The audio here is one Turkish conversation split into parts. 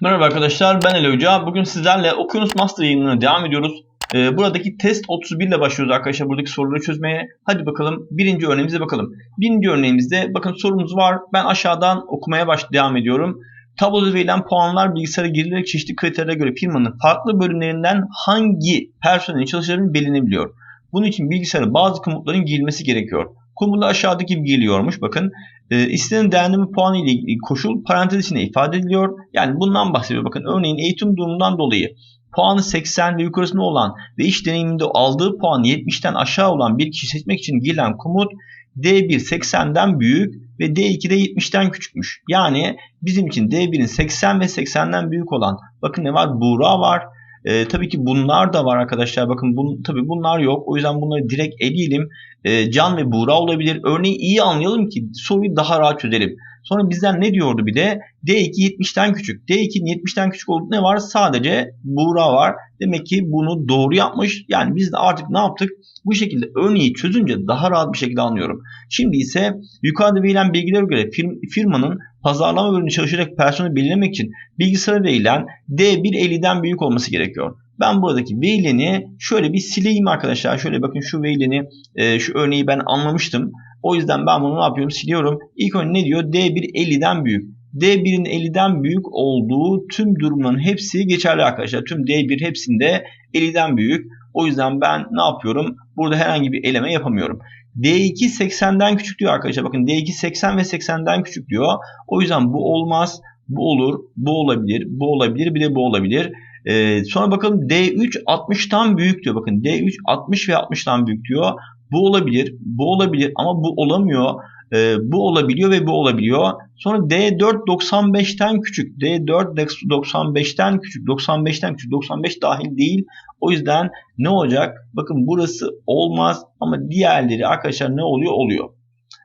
Merhaba arkadaşlar ben Ali Hoca. Bugün sizlerle Okyanus Master yayınlarına devam ediyoruz. Ee, buradaki test 31 ile başlıyoruz arkadaşlar buradaki soruları çözmeye. Hadi bakalım birinci örneğimize bakalım. Birinci örneğimizde bakın sorumuz var. Ben aşağıdan okumaya baş devam ediyorum. Tabloda verilen puanlar bilgisayara girilerek çeşitli kriterlere göre firmanın farklı bölümlerinden hangi personelin çalışacağını belirlenebiliyor. Bunun için bilgisayara bazı komutların girilmesi gerekiyor. Komutlar aşağıdaki gibi geliyormuş. Bakın e, istenen değerlendirme puanı ile koşul parantez içinde ifade ediliyor. Yani bundan bahsediyor. Bakın örneğin eğitim durumundan dolayı puanı 80 ve yukarısında olan ve iş deneyiminde aldığı puan 70'ten aşağı olan bir kişi seçmek için girilen komut D1 80'den büyük ve D2 de 70'ten küçükmüş. Yani bizim için D1'in 80 ve 80'den büyük olan bakın ne var? Buğra var. E, tabii ki bunlar da var arkadaşlar. Bakın bun, tabii bunlar yok. O yüzden bunları direkt eleyelim. E, Can ve Buğra olabilir. Örneği iyi anlayalım ki soruyu daha rahat çözelim. Sonra bizden ne diyordu bir de? D2 70'ten küçük. D2'nin 70'ten küçük olduğu ne var? Sadece Buğra var. Demek ki bunu doğru yapmış. Yani biz de artık ne yaptık? Bu şekilde örneği çözünce daha rahat bir şekilde anlıyorum. Şimdi ise yukarıda verilen bilgilere göre firmanın pazarlama bölümünde çalışacak personeli belirlemek için bilgisayara verilen D1 50'den büyük olması gerekiyor. Ben buradaki verileni şöyle bir sileyim arkadaşlar. Şöyle bakın şu verileni, e, şu örneği ben anlamıştım. O yüzden ben bunu ne yapıyorum? Siliyorum. İlk önce ne diyor? D1 50'den büyük. D1'in 50'den büyük olduğu tüm durumların hepsi geçerli arkadaşlar. Tüm D1 hepsinde 50'den büyük. O yüzden ben ne yapıyorum? Burada herhangi bir eleme yapamıyorum. D2 80'den küçük diyor arkadaşlar. Bakın D2 80 ve 80'den küçük diyor. O yüzden bu olmaz. Bu olur. Bu olabilir. Bu olabilir. Bir de bu olabilir. Ee, sonra bakalım D3 60'tan büyük diyor. Bakın D3 60 ve 60'tan büyük diyor. Bu olabilir. Bu olabilir ama bu olamıyor. Ee, bu olabiliyor ve bu olabiliyor. Sonra D4 95'ten küçük. D4 95'ten küçük. 95'ten küçük. 95 dahil değil. O yüzden ne olacak? Bakın burası olmaz ama diğerleri arkadaşlar ne oluyor? Oluyor.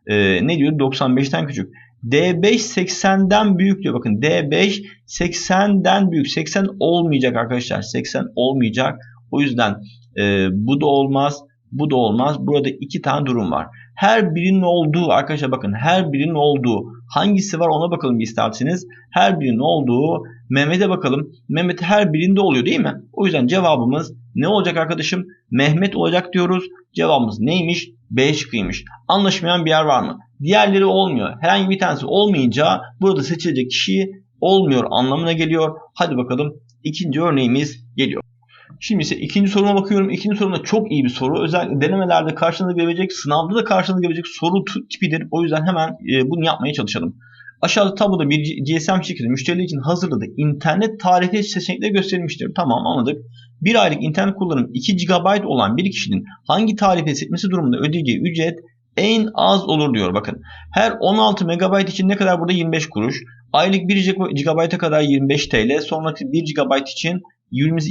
Ee, ne diyor? 95'ten küçük. D5 80'den büyük diyor. Bakın D5 80'den büyük. 80 olmayacak arkadaşlar. 80 olmayacak. O yüzden e, bu da olmaz. Bu da olmaz. Burada iki tane durum var. Her birinin olduğu arkadaşlar bakın her birinin olduğu hangisi var ona bakalım isterseniz. Her birinin olduğu Mehmet'e bakalım. Mehmet her birinde oluyor değil mi? O yüzden cevabımız ne olacak arkadaşım? Mehmet olacak diyoruz. Cevabımız neymiş? B şıkkıymış. Anlaşmayan bir yer var mı? Diğerleri olmuyor. Herhangi bir tanesi olmayınca burada seçilecek kişi olmuyor anlamına geliyor. Hadi bakalım ikinci örneğimiz geliyor. Şimdi ise ikinci soruma bakıyorum. İkinci sorumda çok iyi bir soru. Özellikle denemelerde karşınıza gelebilecek, sınavda da karşınıza gelebilecek soru tipidir. O yüzden hemen e, bunu yapmaya çalışalım. Aşağıda tabloda bir GSM şirketi müşteriler için hazırladığı internet tarifi seçenekleri gösterilmiştir. Tamam anladık. Bir aylık internet kullanım 2 GB olan bir kişinin hangi tarife seçmesi durumunda ödeyeceği ücret en az olur diyor bakın. Her 16 MB için ne kadar burada 25 kuruş. Aylık 1 GB'a kadar 25 TL. Sonra 1 GB için 20,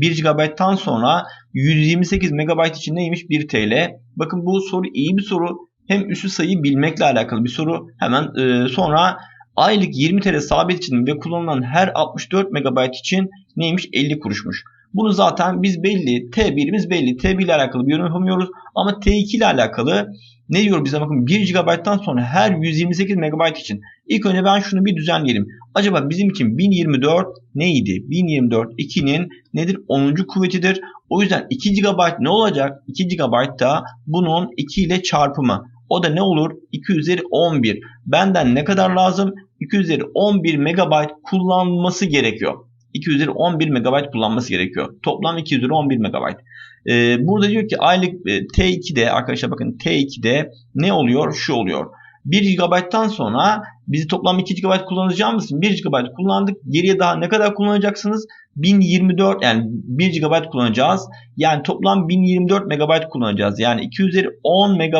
1 GB'tan sonra 128 MB için neymiş 1 TL. Bakın bu soru iyi bir soru. Hem üstü sayıyı bilmekle alakalı bir soru. Hemen e, sonra aylık 20 TL sabit için ve kullanılan her 64 MB için neymiş 50 kuruşmuş. Bunu zaten biz belli. T1'imiz belli. T1 ile alakalı bir yorum yapamıyoruz. Ama T2 ile alakalı ne diyor bize bakın 1 GB'dan sonra her 128 MB için. İlk önce ben şunu bir düzenleyelim. Acaba bizim için 1024 neydi? 1024 2'nin nedir? 10. kuvvetidir. O yüzden 2 GB ne olacak? 2 GB da bunun 2 ile çarpımı. O da ne olur? 2 üzeri 11. Benden ne kadar lazım? 2 üzeri 11 MB kullanması gerekiyor. 2 üzeri 11 MB kullanması gerekiyor. Toplam 2 üzeri 11 MB. Ee, burada diyor ki aylık e, T2'de arkadaşlar bakın T2'de ne oluyor? Şu oluyor. 1 GB'tan sonra bizi toplam 2 GB kullanacağımız için 1 GB kullandık. Geriye daha ne kadar kullanacaksınız? 1024 yani 1 GB kullanacağız. Yani toplam 1024 MB kullanacağız. Yani 2 üzeri 10 MB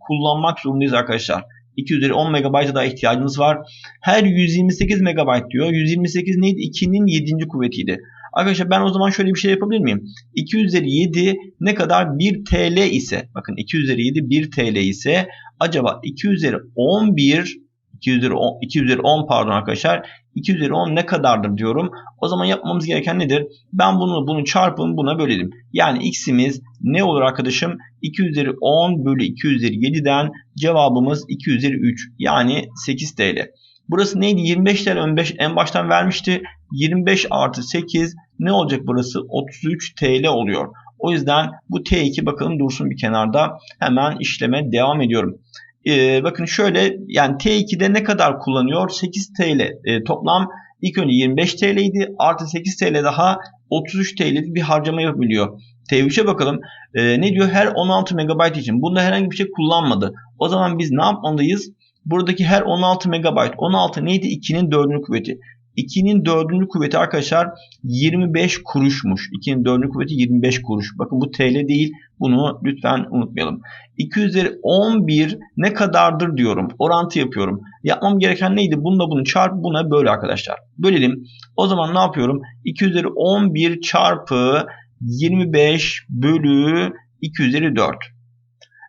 kullanmak zorundayız arkadaşlar. 2 üzeri 10 MB'a daha ihtiyacımız var. Her 128 MB diyor. 128 neydi? 2'nin 7. kuvvetiydi. Arkadaşlar ben o zaman şöyle bir şey yapabilir miyim? 2 üzeri 7 ne kadar 1 TL ise bakın 2 üzeri 7 1 TL ise acaba 2 üzeri 11 2 üzeri 10, 2 üzeri 10 pardon arkadaşlar 2 üzeri 10 ne kadardır diyorum. O zaman yapmamız gereken nedir? Ben bunu bunu çarpın buna bölelim. Yani x'imiz ne olur arkadaşım? 2 üzeri 10 bölü 2 üzeri 7'den cevabımız 2 üzeri 3 yani 8 TL. Burası neydi? 25 TL en, baş- en baştan vermişti. 25 artı 8 ne olacak burası? 33 TL oluyor. O yüzden bu T2 bakalım dursun bir kenarda. Hemen işleme devam ediyorum. Ee, bakın şöyle yani T2'de ne kadar kullanıyor? 8 TL. Ee, toplam ilk önce 25 TL idi. Artı 8 TL daha 33 TL'lik bir harcama yapabiliyor. T3'e bakalım. Ee, ne diyor? Her 16 MB için. Bunda herhangi bir şey kullanmadı. O zaman biz ne yapmalıyız? Buradaki her 16 MB. 16 neydi? 2'nin 4. kuvveti. 2'nin 4. kuvveti arkadaşlar 25 kuruşmuş. 2'nin 4. kuvveti 25 kuruş. Bakın bu TL değil. Bunu lütfen unutmayalım. 2 üzeri 11 ne kadardır diyorum. Orantı yapıyorum. Yapmam gereken neydi? Bununla bunu çarp buna böyle arkadaşlar. Bölelim. O zaman ne yapıyorum? 2 üzeri 11 çarpı 25 bölü 2 üzeri 4.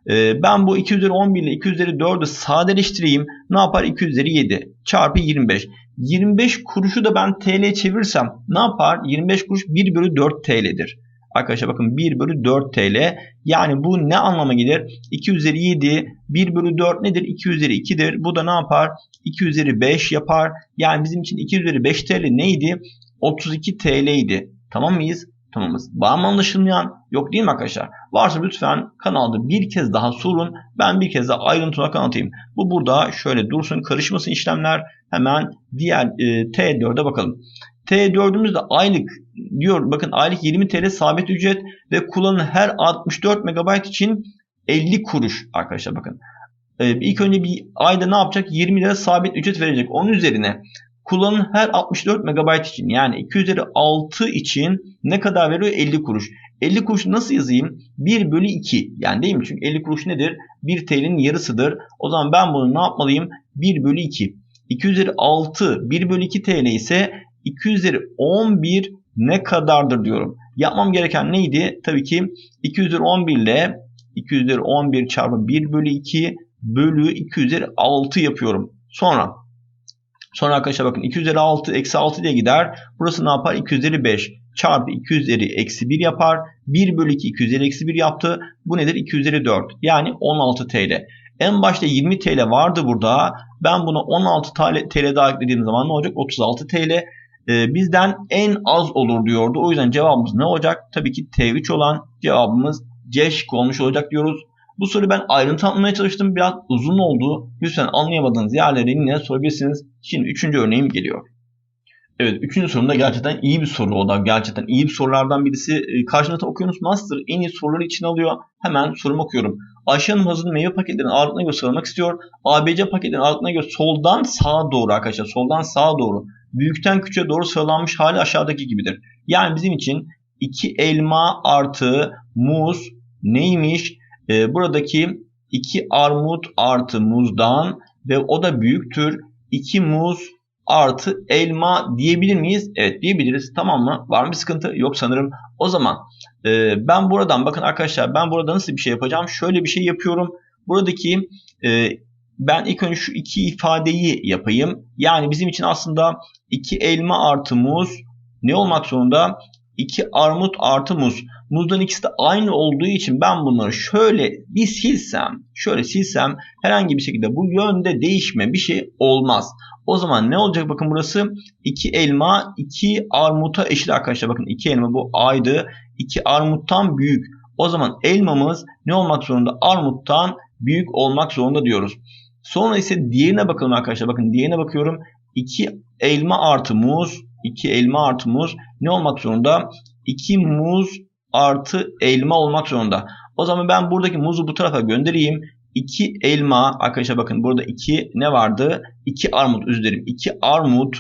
Ee, ben bu 2 üzeri 11 ile 2 üzeri 4'ü sadeleştireyim. Ne yapar? 2 üzeri 7 çarpı 25. 25 kuruşu da ben TL çevirirsem ne yapar? 25 kuruş 1 bölü 4 TL'dir. Arkadaşlar bakın 1 bölü 4 TL. Yani bu ne anlama gelir? 2 üzeri 7 1 bölü 4 nedir? 2 üzeri 2'dir. Bu da ne yapar? 2 üzeri 5 yapar. Yani bizim için 2 üzeri 5 TL neydi? 32 TL idi. Tamam mıyız? Tamamız. Var mı anlaşılmayan? Yok değil mi arkadaşlar? Varsa lütfen kanalda bir kez daha sorun. Ben bir kez daha ayrıntılı anlatayım. Bu burada şöyle dursun karışmasın işlemler. Hemen diğer e, T4'e bakalım. T4'ümüzde aylık diyor bakın aylık 20 TL sabit ücret ve kullanılan her 64 MB için 50 kuruş arkadaşlar bakın. Ee, ilk önce bir ayda ne yapacak? 20 lira sabit ücret verecek. Onun üzerine kullanılan her 64 MB için yani 2 üzeri 6 için ne kadar veriyor? 50 kuruş. 50 kuruş nasıl yazayım? 1 bölü 2 yani değil mi? Çünkü 50 kuruş nedir? 1 TL'nin yarısıdır. O zaman ben bunu ne yapmalıyım? 1 bölü 2. 2 üzeri 6 1 bölü 2 TL ise 2 üzeri 11 ne kadardır diyorum. Yapmam gereken neydi? Tabii ki 2 üzeri 11 ile 2 üzeri 11 çarpı 1 bölü 2 bölü 2 üzeri 6 yapıyorum. Sonra sonra arkadaşlar bakın 2 üzeri 6 eksi 6 diye gider. Burası ne yapar? 2 üzeri 5 çarpı 2 üzeri eksi 1 yapar. 1 bölü 2 2 üzeri eksi 1 yaptı. Bu nedir? 2 üzeri 4 yani 16 TL. En başta 20 TL vardı burada. Ben buna 16 TL daha eklediğim zaman ne olacak? 36 TL e, bizden en az olur diyordu. O yüzden cevabımız ne olacak? Tabii ki T3 olan cevabımız C şıkkı olmuş olacak diyoruz. Bu soruyu ben ayrıntı anlamaya çalıştım. Biraz uzun oldu. Lütfen anlayamadığınız yerleri yine sorabilirsiniz. Şimdi üçüncü örneğim geliyor. Evet, üçüncü sorumda gerçekten iyi bir soru oldu. Gerçekten iyi bir sorulardan birisi. E, Karşınızda Okyanus Master en iyi soruları için alıyor. Hemen sorumu okuyorum. Ayşe Hanım hazır meyve paketlerini ağırlıkına göre sıralamak istiyor. ABC paketlerini ağırlıkına göre soldan sağa doğru arkadaşlar. Soldan sağa doğru. Büyükten küçüğe doğru sıralanmış hali aşağıdaki gibidir. Yani bizim için 2 elma artı muz neymiş? Ee, buradaki 2 armut artı muzdan ve o da büyüktür. 2 muz artı elma diyebilir miyiz? Evet diyebiliriz. Tamam mı? Var mı sıkıntı? Yok sanırım. O zaman e, ben buradan bakın arkadaşlar ben burada nasıl bir şey yapacağım? Şöyle bir şey yapıyorum. Buradaki e, ben ilk önce şu iki ifadeyi yapayım. Yani bizim için aslında 2 elma artı muz ne olmak zorunda? 2 armut artı muz. Muzdan ikisi de aynı olduğu için ben bunları şöyle bir silsem, şöyle silsem herhangi bir şekilde bu yönde değişme bir şey olmaz. O zaman ne olacak? Bakın burası 2 elma 2 armuta eşit arkadaşlar. Bakın 2 elma bu aydı. 2 armuttan büyük. O zaman elmamız ne olmak zorunda? Armuttan büyük olmak zorunda diyoruz. Sonra ise diğerine bakalım arkadaşlar. Bakın diğerine bakıyorum. 2 elma artı muz. 2 elma artı muz ne olmak zorunda? 2 muz artı elma olmak zorunda. O zaman ben buradaki muzu bu tarafa göndereyim. 2 elma arkadaşlar bakın burada 2 ne vardı? 2 armut üzlerim. 2 armut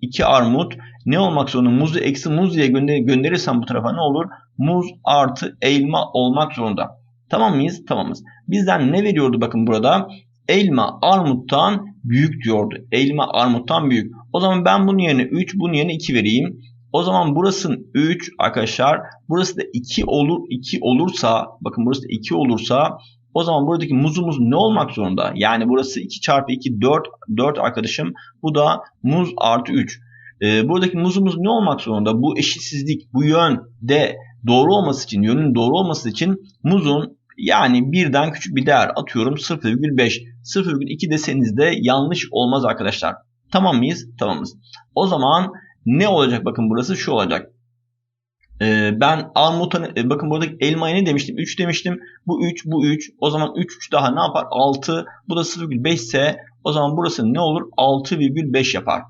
2 armut ne olmak zorunda? Muzu eksi muz diye gönder gönderirsem bu tarafa ne olur? Muz artı elma olmak zorunda. Tamam mıyız? Tamamız. Bizden ne veriyordu bakın burada? Elma armuttan büyük diyordu. Elma armuttan büyük. O zaman ben bunun yerine 3, bunun yerine 2 vereyim. O zaman burası 3 arkadaşlar. Burası da 2 olur 2 olursa bakın burası da 2 olursa o zaman buradaki muzumuz ne olmak zorunda? Yani burası 2 çarpı 2 4 4 arkadaşım. Bu da muz artı 3. Ee, buradaki muzumuz ne olmak zorunda? Bu eşitsizlik bu yönde doğru olması için yönün doğru olması için muzun Yani birden küçük bir değer atıyorum 0,5. 0,2 deseniz de yanlış olmaz arkadaşlar. Tamam mıyız? Tamamız. O zaman ne olacak? Bakın burası şu olacak. Ee, ben armuta e, bakın buradaki elmaya ne demiştim? 3 demiştim. Bu 3, bu 3. O zaman 3, 3 daha ne yapar? 6. Bu da 0,5 ise o zaman burası ne olur? 6,5 yapar.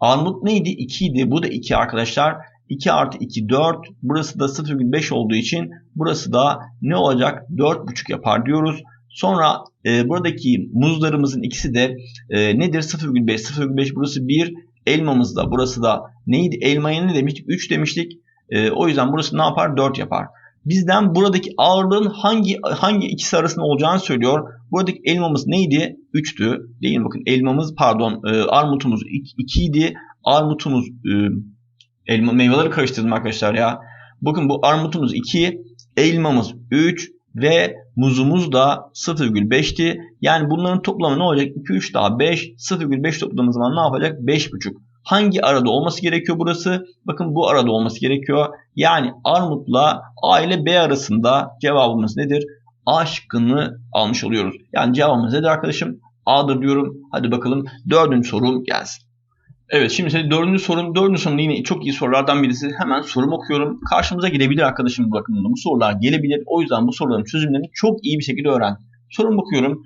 Armut neydi? 2 idi. Bu da 2 arkadaşlar. 2 artı 2 4. Burası da 0,5 olduğu için burası da ne olacak? 4,5 yapar diyoruz. Sonra e, buradaki muzlarımızın ikisi de e, nedir? 0,5. 0,5 burası 1. Elmamız da burası da neydi? Elmaya ne demiştik? 3 demiştik. E, o yüzden burası ne yapar? 4 yapar. Bizden buradaki ağırlığın hangi hangi ikisi arasında olacağını söylüyor. Buradaki elmamız neydi? 3'tü. Değil? Bakın elmamız pardon e, armutumuz 2 idi. Armutumuz e, elma meyveleri karıştırdım arkadaşlar ya. Bakın bu armutumuz 2, elmamız 3 ve muzumuz da 0,5'ti. Yani bunların toplamı ne olacak? 2, 3 daha 5. 0,5 topladığımız zaman ne yapacak? 5,5. Hangi arada olması gerekiyor burası? Bakın bu arada olması gerekiyor. Yani armutla A ile B arasında cevabımız nedir? A şıkkını almış oluyoruz. Yani cevabımız nedir arkadaşım? A'dır diyorum. Hadi bakalım dördüncü sorum gelsin. Evet şimdi size dördüncü sorum. Dördüncü sorum yine çok iyi sorulardan birisi. Hemen sorumu okuyorum. Karşımıza gelebilir arkadaşım bakın bu sorular gelebilir. O yüzden bu soruların çözümlerini çok iyi bir şekilde öğren. Sorum okuyorum.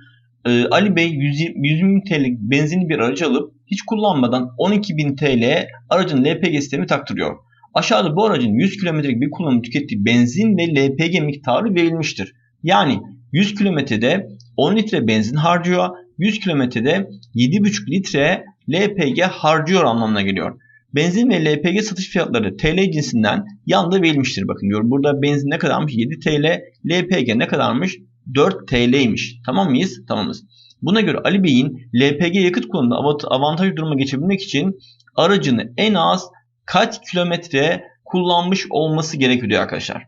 Ee, Ali Bey 120 TL'lik benzinli bir aracı alıp hiç kullanmadan 12.000 TL aracın LPG sistemi taktırıyor. Aşağıda bu aracın 100 kilometrelik bir kullanım tükettiği benzin ve LPG miktarı verilmiştir. Yani 100 kilometrede 10 litre benzin harcıyor. 100 kilometrede 7,5 litre LPG harcıyor anlamına geliyor. Benzin ve LPG satış fiyatları TL cinsinden yanda verilmiştir. Bakın diyor burada benzin ne kadarmış? 7 TL. LPG ne kadarmış? 4 TL'ymiş. Tamam mıyız? Tamamız. Buna göre Ali Bey'in LPG yakıt kullanımında avantaj duruma geçebilmek için aracını en az kaç kilometre kullanmış olması gerekiyor arkadaşlar.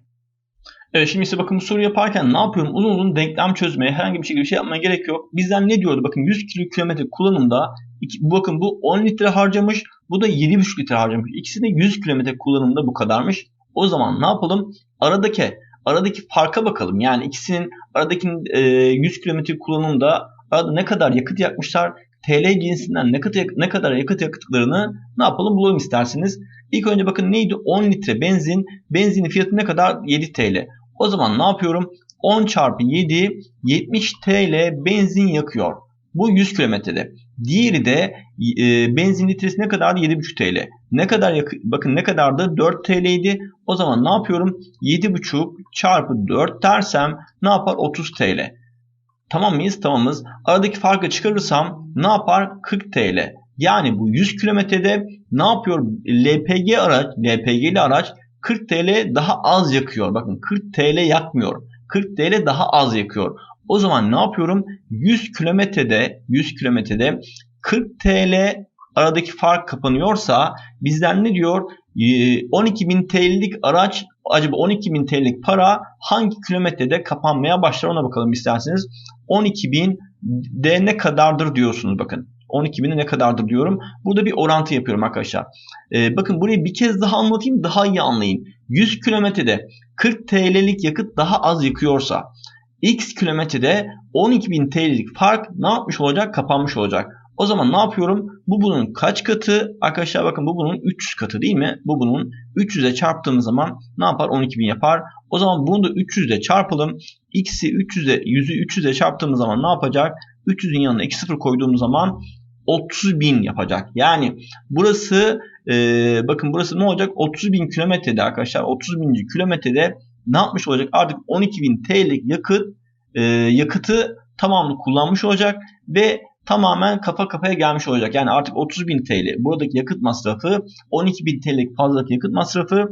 Evet şimdi ise bakın bu soru yaparken ne yapıyorum? Uzun uzun denklem çözmeye herhangi bir şekilde bir şey yapmaya gerek yok. Bizden ne diyordu? Bakın 100 kilometre kullanımda bakın bu 10 litre harcamış. Bu da 7,5 litre harcamış. İkisi de 100 kilometre kullanımda bu kadarmış. O zaman ne yapalım? Aradaki aradaki farka bakalım. Yani ikisinin aradaki e, 100 kilometre kullanımda arada ne kadar yakıt yakmışlar? TL cinsinden ne kadar, ne kadar yakıt yakıtlarını ne yapalım bulalım isterseniz. İlk önce bakın neydi? 10 litre benzin. Benzinin fiyatı ne kadar? 7 TL. O zaman ne yapıyorum? 10 çarpı 7 70 TL benzin yakıyor. Bu 100 kilometrede. Diğeri de e, benzin litresi ne kadardı? 7,5 TL. Ne kadar yakı, bakın ne kadardı? 4 TL idi. O zaman ne yapıyorum? 7,5 çarpı 4 dersem ne yapar? 30 TL. Tamam mıyız? Tamamız. Aradaki farkı çıkarırsam ne yapar? 40 TL. Yani bu 100 kilometrede ne yapıyor? LPG araç, LPG'li araç 40 TL daha az yakıyor. Bakın 40 TL yakmıyor. 40 TL daha az yakıyor. O zaman ne yapıyorum? 100 kilometrede 100 kilometrede 40 TL aradaki fark kapanıyorsa bizden ne diyor? 12.000 ee, TL'lik araç acaba 12.000 TL'lik para hangi kilometrede kapanmaya başlar ona bakalım isterseniz. 12.000 de ne kadardır diyorsunuz bakın. 12 bini ne kadardır diyorum. Burada bir orantı yapıyorum arkadaşlar. Ee, bakın burayı bir kez daha anlatayım daha iyi anlayın. 100 kilometrede 40 TL'lik yakıt daha az yakıyorsa X kilometrede 12.000 TL'lik fark ne yapmış olacak? Kapanmış olacak. O zaman ne yapıyorum? Bu bunun kaç katı? Arkadaşlar bakın bu bunun 300 katı değil mi? Bu bunun 300'e çarptığımız zaman ne yapar? 12.000 yapar. O zaman bunu da 300 ile çarpalım. X'i 300'e 100'ü 300'e çarptığımız zaman ne yapacak? 300'ün yanına 2 sıfır koyduğumuz zaman 30 bin yapacak. Yani burası e, bakın burası ne olacak? 30 bin kilometrede arkadaşlar 30 bin kilometrede ne yapmış olacak? Artık 12 bin TL'lik yakıt e, yakıtı tamamını kullanmış olacak ve tamamen kafa kafaya gelmiş olacak. Yani artık 30 bin TL buradaki yakıt masrafı 12 bin TL'lik fazlalık yakıt masrafı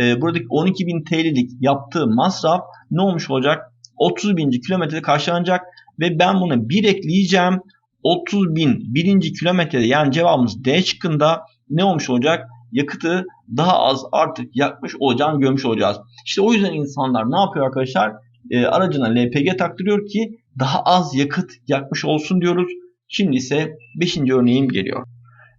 e, buradaki 12 bin TL'lik yaptığı masraf ne olmuş olacak? 30 bin kilometrede karşılanacak ve ben buna bir ekleyeceğim. 30 bin birinci kilometrede yani cevabımız D çıkında ne olmuş olacak? Yakıtı daha az artık yakmış olacağını görmüş olacağız. İşte o yüzden insanlar ne yapıyor arkadaşlar? E, aracına LPG taktırıyor ki daha az yakıt yakmış olsun diyoruz. Şimdi ise 5. örneğim geliyor.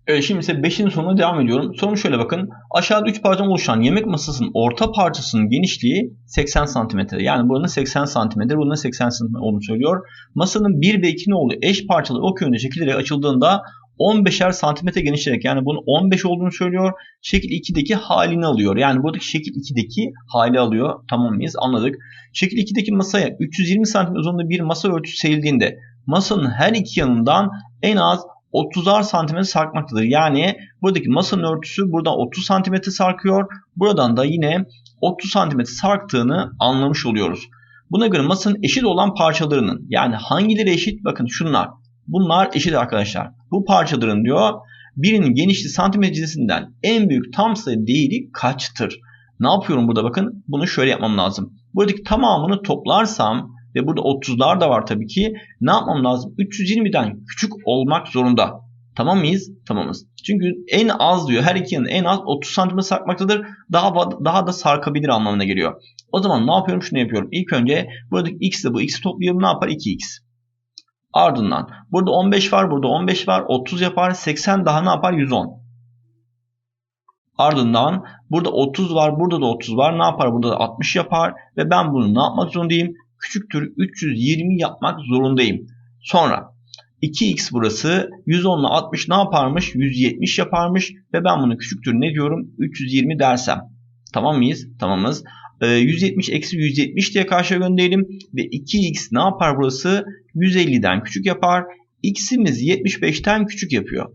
Evet şimdi ise 5'in sonuna devam ediyorum. Sorum şöyle bakın. Aşağıda 3 parçadan oluşan yemek masasının orta parçasının genişliği 80 cm. Yani buranın 80 cm, buranın 80 cm olduğunu söylüyor. Masanın 1 ve 2 nolu eş parçalı ok yönünde şekilleri açıldığında 15'er santimetre genişleyerek yani bunun 15 olduğunu söylüyor. Şekil 2'deki halini alıyor. Yani buradaki şekil 2'deki hali alıyor. Tamam mıyız? Anladık. Şekil 2'deki masaya 320 cm uzunluğunda bir masa örtüsü serildiğinde masanın her iki yanından en az 30'ar santimetre sarkmaktadır. Yani buradaki masanın örtüsü buradan 30 santimetre sarkıyor. Buradan da yine 30 santimetre sarktığını anlamış oluyoruz. Buna göre masanın eşit olan parçalarının yani hangileri eşit? Bakın şunlar. Bunlar eşit arkadaşlar. Bu parçaların diyor birinin genişliği santimetre cinsinden en büyük tam sayı değeri kaçtır? Ne yapıyorum burada bakın. Bunu şöyle yapmam lazım. Buradaki tamamını toplarsam ve burada 30'lar da var tabii ki. Ne yapmam lazım? 320'den küçük olmak zorunda. Tamam mıyız? Tamamız. Çünkü en az diyor her iki yanın en az 30 cm sarkmaktadır. Daha daha da sarkabilir anlamına geliyor. O zaman ne yapıyorum? Şunu yapıyorum. İlk önce buradaki x ile bu x'i toplayalım. Ne yapar? 2x. Ardından burada 15 var, burada 15 var. 30 yapar. 80 daha ne yapar? 110. Ardından burada 30 var, burada da 30 var. Ne yapar? Burada da 60 yapar. Ve ben bunu ne yapmak zorundayım? Küçüktür 320 yapmak zorundayım. Sonra 2x burası 110 ile 60 ne yaparmış? 170 yaparmış ve ben bunu küçüktür ne diyorum? 320 dersem. Tamam mıyız? Tamamız. 170 ee, eksi 170 diye karşıya gönderelim. Ve 2x ne yapar burası? 150'den küçük yapar. x'imiz 75'ten küçük yapıyor.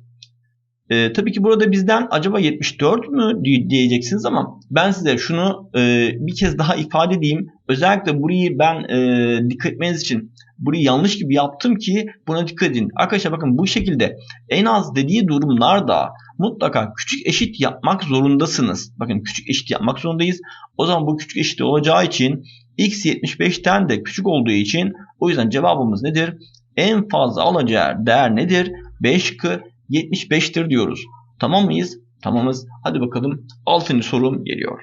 Ee, tabii ki burada bizden acaba 74 mü diyeceksiniz ama ben size şunu e, bir kez daha ifade edeyim. Özellikle burayı ben e, dikkat etmeniz için burayı yanlış gibi yaptım ki buna dikkat edin. Arkadaşlar bakın bu şekilde en az dediği durumlarda mutlaka küçük eşit yapmak zorundasınız. Bakın küçük eşit yapmak zorundayız. O zaman bu küçük eşit olacağı için x 75'ten de küçük olduğu için o yüzden cevabımız nedir? En fazla alacağı değer nedir? 5 şıkkı 75'tir diyoruz. Tamam mıyız? Tamamız. Hadi bakalım 6. sorum geliyor.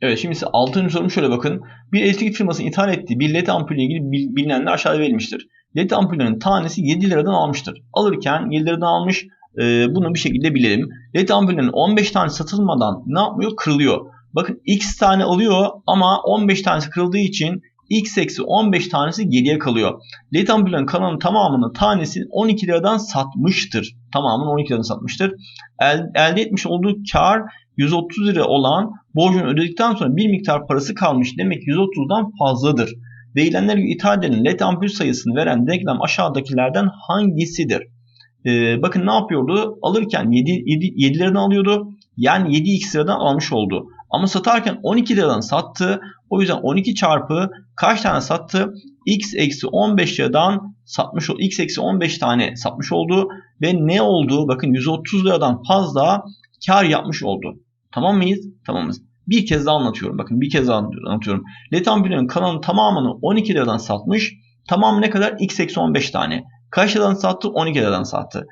Evet şimdi ise 6. sorum şöyle bakın. Bir elektrik firmasının ithal ettiği bir led ampulü ilgili bilinenler aşağıda verilmiştir. Led ampullerin tanesi 7 liradan almıştır. Alırken 7 liradan almış. E, bunu bir şekilde bilelim. Led ampullerin 15 tane satılmadan ne yapmıyor? Kırılıyor. Bakın x tane alıyor ama 15 tanesi kırıldığı için x eksi 15 tanesi geriye kalıyor. LED ampullerin kalanın tamamını tanesi 12 liradan satmıştır. Tamamını 12 liradan satmıştır. El, elde etmiş olduğu kar 130 lira olan borcunu ödedikten sonra bir miktar parası kalmış. Demek 130'dan fazladır. Verilenler gibi ithal edilen LED ampul sayısını veren denklem aşağıdakilerden hangisidir? Ee, bakın ne yapıyordu? Alırken 7, 7, 7 liradan alıyordu. Yani 7x liradan almış oldu. Ama satarken 12 liradan sattı. O yüzden 12 çarpı kaç tane sattı? x eksi 15 liradan satmış oldu. x eksi 15 tane satmış oldu. Ve ne oldu? Bakın 130 liradan fazla kar yapmış oldu. Tamam mıyız? Tamamız. Bir kez daha anlatıyorum. Bakın bir kez daha anlatıyorum. Letampilerin kalanın tamamını 12 liradan satmış. Tamamı ne kadar? x eksi 15 tane. Kaç liradan sattı? 12 liradan sattı.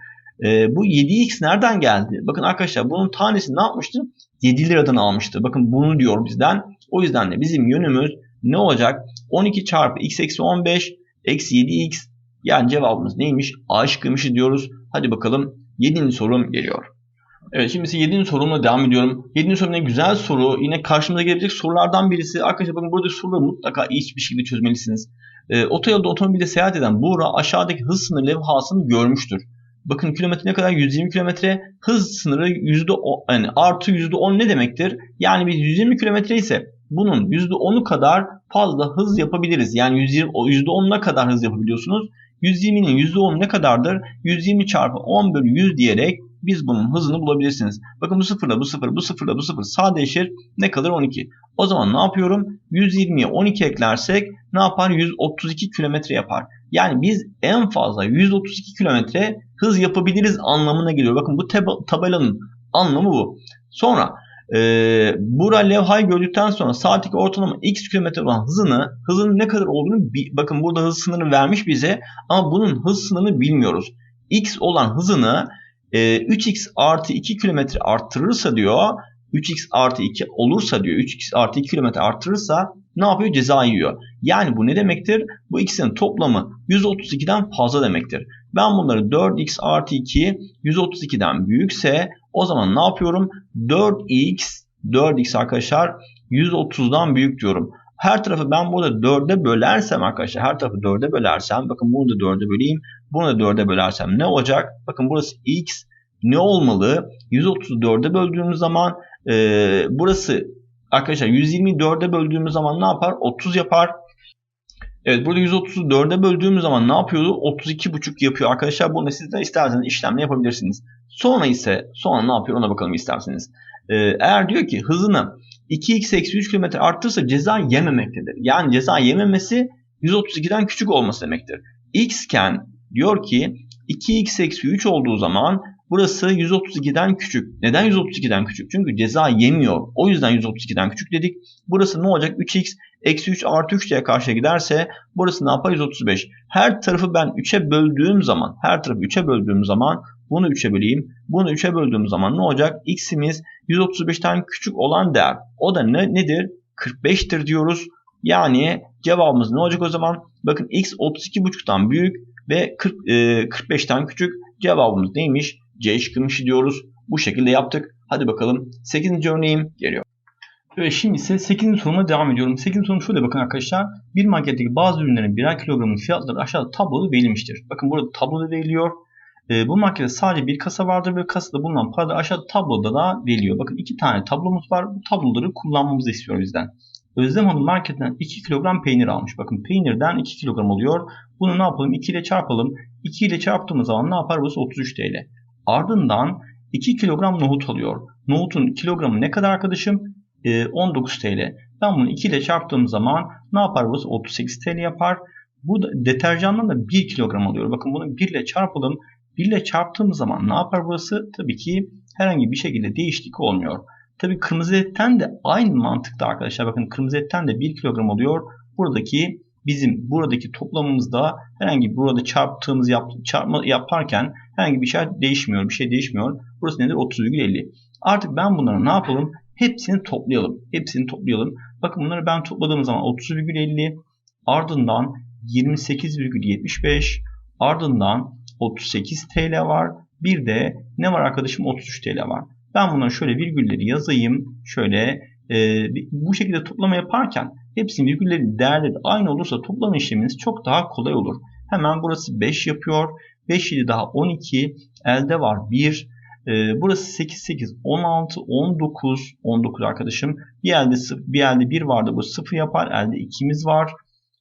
Ee, bu 7x nereden geldi? Bakın arkadaşlar bunun tanesi ne yapmıştı? 7 liradan almıştı. Bakın bunu diyor bizden. O yüzden de bizim yönümüz ne olacak? 12 çarpı x eksi 15 eksi 7x yani cevabımız neymiş? A şıkkıymış diyoruz. Hadi bakalım 7. sorum geliyor. Evet şimdi ise 7. sorumla devam ediyorum. 7. soru ne güzel soru. Yine karşımıza gelebilecek sorulardan birisi. Arkadaşlar bakın burada soruları mutlaka iyi bir şekilde çözmelisiniz. E, otoyolda otomobilde seyahat eden Buğra aşağıdaki hız sınırı levhasını görmüştür. Bakın kilometre ne kadar? 120 kilometre. Hız sınırı yüzde yani artı yüzde 10 ne demektir? Yani biz 120 kilometre ise bunun yüzde 10'u kadar fazla hız yapabiliriz. Yani 120, yüzde 10'una kadar hız yapabiliyorsunuz. 120'nin yüzde 10'u ne kadardır? 120 çarpı 10 bölü 100 diyerek biz bunun hızını bulabilirsiniz. Bakın bu sıfırla bu sıfır, bu sıfırla bu sıfır sadeleşir. Ne kalır? 12. O zaman ne yapıyorum? 120'ye 12 eklersek ne yapar? 132 kilometre yapar. Yani biz en fazla 132 kilometre hız yapabiliriz anlamına geliyor. Bakın bu tabelanın anlamı bu. Sonra e, bura levhayı gördükten sonra saatteki ortalama x kilometre olan hızını hızın ne kadar olduğunu bakın burada hız sınırını vermiş bize ama bunun hız sınırını bilmiyoruz. x olan hızını e, 3x artı 2 kilometre arttırırsa diyor 3x artı 2 olursa diyor 3x artı 2 kilometre arttırırsa ne yapıyor? Ceza yiyor. Yani bu ne demektir? Bu ikisinin toplamı 132'den fazla demektir. Ben bunları 4x artı 2 132'den büyükse o zaman ne yapıyorum? 4x 4x arkadaşlar 130'dan büyük diyorum. Her tarafı ben burada 4'e bölersem arkadaşlar her tarafı 4'e bölersem bakın bunu da 4'e böleyim. Bunu da 4'e bölersem ne olacak? Bakın burası x ne olmalı? 134'e böldüğümüz zaman e, burası arkadaşlar 124'e böldüğümüz zaman ne yapar? 30 yapar. Evet burada 130'u 4'e böldüğümüz zaman ne yapıyordu? 32,5 yapıyor arkadaşlar. Bunu siz de isterseniz işlemle yapabilirsiniz. Sonra ise sonra ne yapıyor ona bakalım isterseniz. Ee, eğer diyor ki hızını 2x eksi 3 km arttırırsa ceza yememektedir. Yani ceza yememesi 132'den küçük olması demektir. x iken diyor ki 2x eksi 3 olduğu zaman burası 132'den küçük. Neden 132'den küçük? Çünkü ceza yemiyor. O yüzden 132'den küçük dedik. Burası ne olacak? 3x eksi 3 artı 3 diye karşıya giderse burası ne yapar? 135. Her tarafı ben 3'e böldüğüm zaman her tarafı 3'e böldüğüm zaman bunu 3'e böleyim. Bunu 3'e böldüğüm zaman ne olacak? X'imiz 135'ten küçük olan değer. O da ne, nedir? 45'tir diyoruz. Yani cevabımız ne olacak o zaman? Bakın x 32,5'tan büyük ve 40, e, 45'ten küçük. Cevabımız neymiş? C şıkkıymış diyoruz. Bu şekilde yaptık. Hadi bakalım 8. örneğim geliyor. Evet şimdi ise 8. soruma devam ediyorum. 8. sorum şöyle bakın arkadaşlar. Bir marketteki bazı ürünlerin birer kilogramın fiyatları aşağıda tabloda verilmiştir. Bakın burada tabloda veriliyor. E, bu markette sadece bir kasa vardır ve kasada bulunan para da aşağıda tabloda da veriliyor. Bakın iki tane tablomuz var. Bu tabloları kullanmamızı istiyor bizden. Özlem Hanım marketten 2 kilogram peynir almış. Bakın peynirden 2 kilogram oluyor. Bunu ne yapalım? 2 ile çarpalım. 2 ile çarptığımız zaman ne yapar? Burası 33 TL. Ardından 2 kilogram nohut alıyor. Nohutun kilogramı ne kadar arkadaşım? Ee, 19 TL. Ben bunu 2 ile çarptığım zaman ne yapar burası? 38 TL yapar. Bu da deterjandan da 1 kilogram alıyor. Bakın bunu 1 ile çarpalım. 1 ile çarptığımız zaman ne yapar burası? Tabii ki herhangi bir şekilde değişiklik olmuyor. Tabii kırmızı etten de aynı mantıkta arkadaşlar. Bakın kırmızı etten de 1 kilogram oluyor. Buradaki bizim buradaki toplamımızda herhangi burada çarptığımız yap, çarpma yaparken herhangi bir şey değişmiyor. Bir şey değişmiyor. Burası nedir? 30,50. Artık ben bunları ne yapalım? Hepsini toplayalım. Hepsini toplayalım. Bakın bunları ben topladığım zaman 30,50 ardından 28,75 ardından 38 TL var. Bir de ne var arkadaşım 33 TL var. Ben bunları şöyle virgülleri yazayım. Şöyle e, bu şekilde toplama yaparken hepsinin virgülleri değerleri aynı olursa toplama işleminiz çok daha kolay olur. Hemen burası 5 yapıyor. 5 ile daha 12. Elde var 1. E, burası 8, 8, 16, 19. 19 arkadaşım. Bir elde, bir elde 1 vardı. Bu 0 yapar. Elde 2'miz var.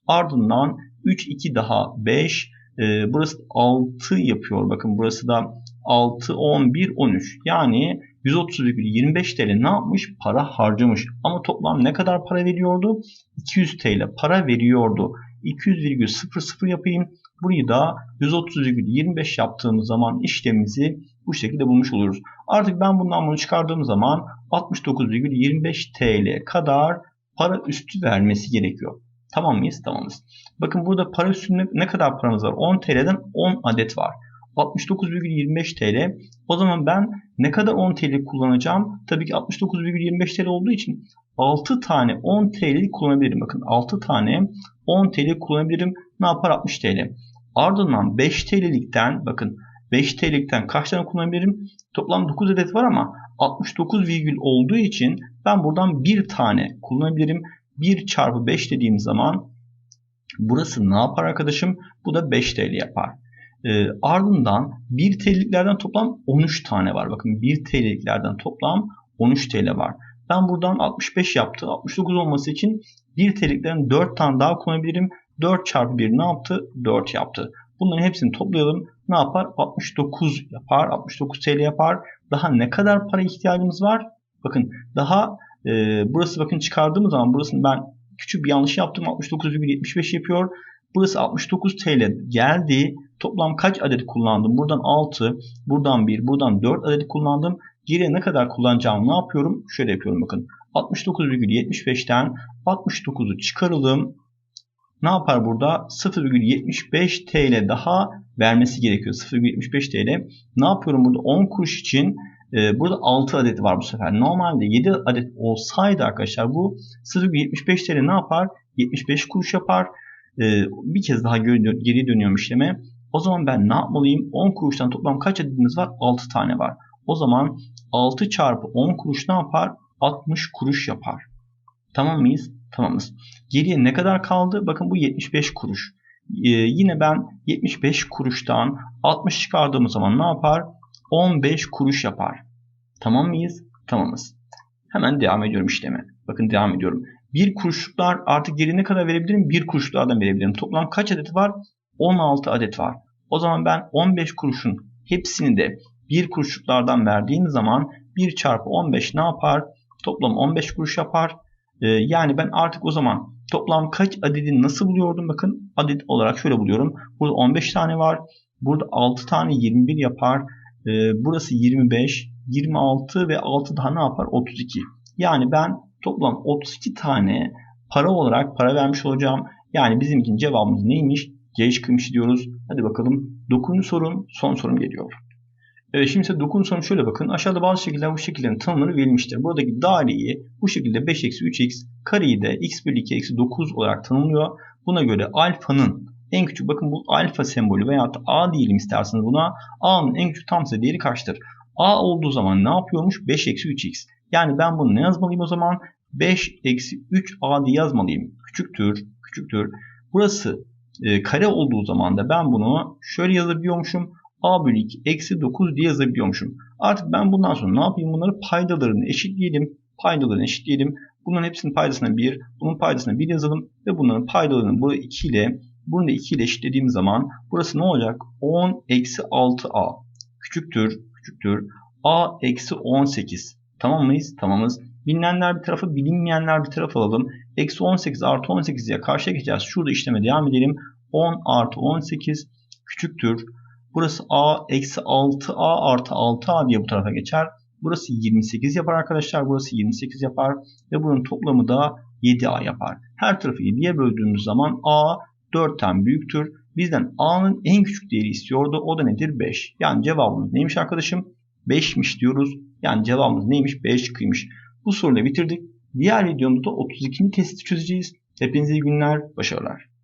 Ardından 3, 2 daha 5. E, burası 6 yapıyor. Bakın burası da 6, 11, 13. Yani 130,25 TL ne yapmış? Para harcamış. Ama toplam ne kadar para veriyordu? 200 TL para veriyordu. 200,00 yapayım. Burayı da 130,25 yaptığımız zaman işlemimizi bu şekilde bulmuş oluyoruz. Artık ben bundan bunu çıkardığım zaman 69,25 TL kadar para üstü vermesi gerekiyor. Tamam mıyız? Tamamız. Bakın burada para üstünde ne kadar paramız var? 10 TL'den 10 adet var. 69,25 TL. O zaman ben ne kadar 10 TL kullanacağım? Tabii ki 69,25 TL olduğu için 6 tane 10 TL kullanabilirim. Bakın 6 tane 10 TL kullanabilirim. Ne yapar? 60 TL. Ardından 5 TL'likten bakın 5 TL'likten kaç tane kullanabilirim? Toplam 9 adet var ama 69 virgül olduğu için ben buradan bir tane kullanabilirim. 1 çarpı 5 dediğim zaman burası ne yapar arkadaşım? Bu da 5 TL yapar. E, ardından 1 TL'liklerden toplam 13 tane var. Bakın 1 TL'liklerden toplam 13 TL var. Ben buradan 65 yaptı. 69 olması için 1 TL'liklerin 4 tane daha kullanabilirim. 4 çarpı 1 ne yaptı? 4 yaptı. Bunların hepsini toplayalım. Ne yapar? 69 yapar. 69 TL yapar. Daha ne kadar para ihtiyacımız var? Bakın daha e, burası bakın çıkardığımız zaman burasını ben küçük bir yanlış yaptım. 69,75 yapıyor. Burası 69 TL geldi. Toplam kaç adet kullandım? Buradan 6, buradan 1, buradan 4 adet kullandım. Geriye ne kadar kullanacağımı ne yapıyorum? Şöyle yapıyorum bakın. 69,75'ten 69'u çıkaralım. Ne yapar burada? 0,75 TL daha vermesi gerekiyor. 0,75 TL. Ne yapıyorum burada? 10 kuruş için e, burada 6 adet var bu sefer. Normalde 7 adet olsaydı arkadaşlar bu 0,75 TL ne yapar? 75 kuruş yapar. E, bir kez daha geri dönüyorum işleme. O zaman ben ne yapmalıyım? 10 kuruştan toplam kaç adedimiz var? 6 tane var. O zaman 6 çarpı 10 kuruş ne yapar? 60 kuruş yapar. Tamam mıyız? Tamamız. Geriye ne kadar kaldı? Bakın bu 75 kuruş. Ee, yine ben 75 kuruştan 60 çıkardığım zaman ne yapar? 15 kuruş yapar. Tamam mıyız? Tamamız. Hemen devam ediyorum işleme. Bakın devam ediyorum. 1 kuruşluklar artık geri ne kadar verebilirim? 1 kuruşluklardan verebilirim. Toplam kaç adet var? 16 adet var. O zaman ben 15 kuruşun hepsini de 1 kuruşluklardan verdiğim zaman 1 çarpı 15 ne yapar? Toplam 15 kuruş yapar. Ee, yani ben artık o zaman toplam kaç adedi nasıl buluyordum? Bakın adet olarak şöyle buluyorum. Burada 15 tane var. Burada 6 tane 21 yapar. Ee, burası 25, 26 ve 6 daha ne yapar? 32. Yani ben toplam 32 tane para olarak para vermiş olacağım. Yani bizim için cevabımız neymiş? C şıkkıymış diyoruz. Hadi bakalım 9. sorun son sorum geliyor. Evet şimdi ise 9. sorum şöyle bakın. Aşağıda bazı şekiller bu şekillerin tanımları verilmiştir. Buradaki daireyi bu şekilde 5-3x kareyi de x bölü 2 eksi 9 olarak tanımlıyor. Buna göre alfanın en küçük bakın bu alfa sembolü veya da a diyelim isterseniz buna. a'nın en küçük tam sayı değeri kaçtır? a olduğu zaman ne yapıyormuş? 5 eksi 3x. Yani ben bunu ne yazmalıyım o zaman? 5 eksi 3a diye yazmalıyım. Küçüktür, küçüktür. Burası e, kare olduğu zaman da ben bunu şöyle yazabiliyormuşum. a bölü 2 eksi 9 diye yazabiliyormuşum. Artık ben bundan sonra ne yapayım? Bunları paydalarını eşitleyelim. Paydalarını eşitleyelim. Bunların hepsinin paydasına 1, bunun paydasına 1 yazalım. Ve bunların paydalarını bu 2 ile bunu da 2 ile eşitlediğim zaman burası ne olacak? 10 eksi 6a küçüktür, küçüktür. a eksi 18. Tamam mıyız? Tamamız. Bilinenler bir tarafa, bilinmeyenler bir tarafa alalım. Eksi 18 artı 18 diye karşıya geçeceğiz. Şurada işleme devam edelim. 10 artı 18 küçüktür. Burası a eksi 6a artı 6a diye bu tarafa geçer. Burası 28 yapar arkadaşlar. Burası 28 yapar. Ve bunun toplamı da 7a yapar. Her tarafı 7'ye böldüğümüz zaman a 4'ten büyüktür. Bizden a'nın en küçük değeri istiyordu. O da nedir? 5. Yani cevabımız neymiş arkadaşım? 5'miş diyoruz. Yani cevabımız neymiş? 5 çıkıymış. Bu soruyla bitirdik. Diğer videomda da 32. testi çözeceğiz. Hepinize iyi günler, başarılar.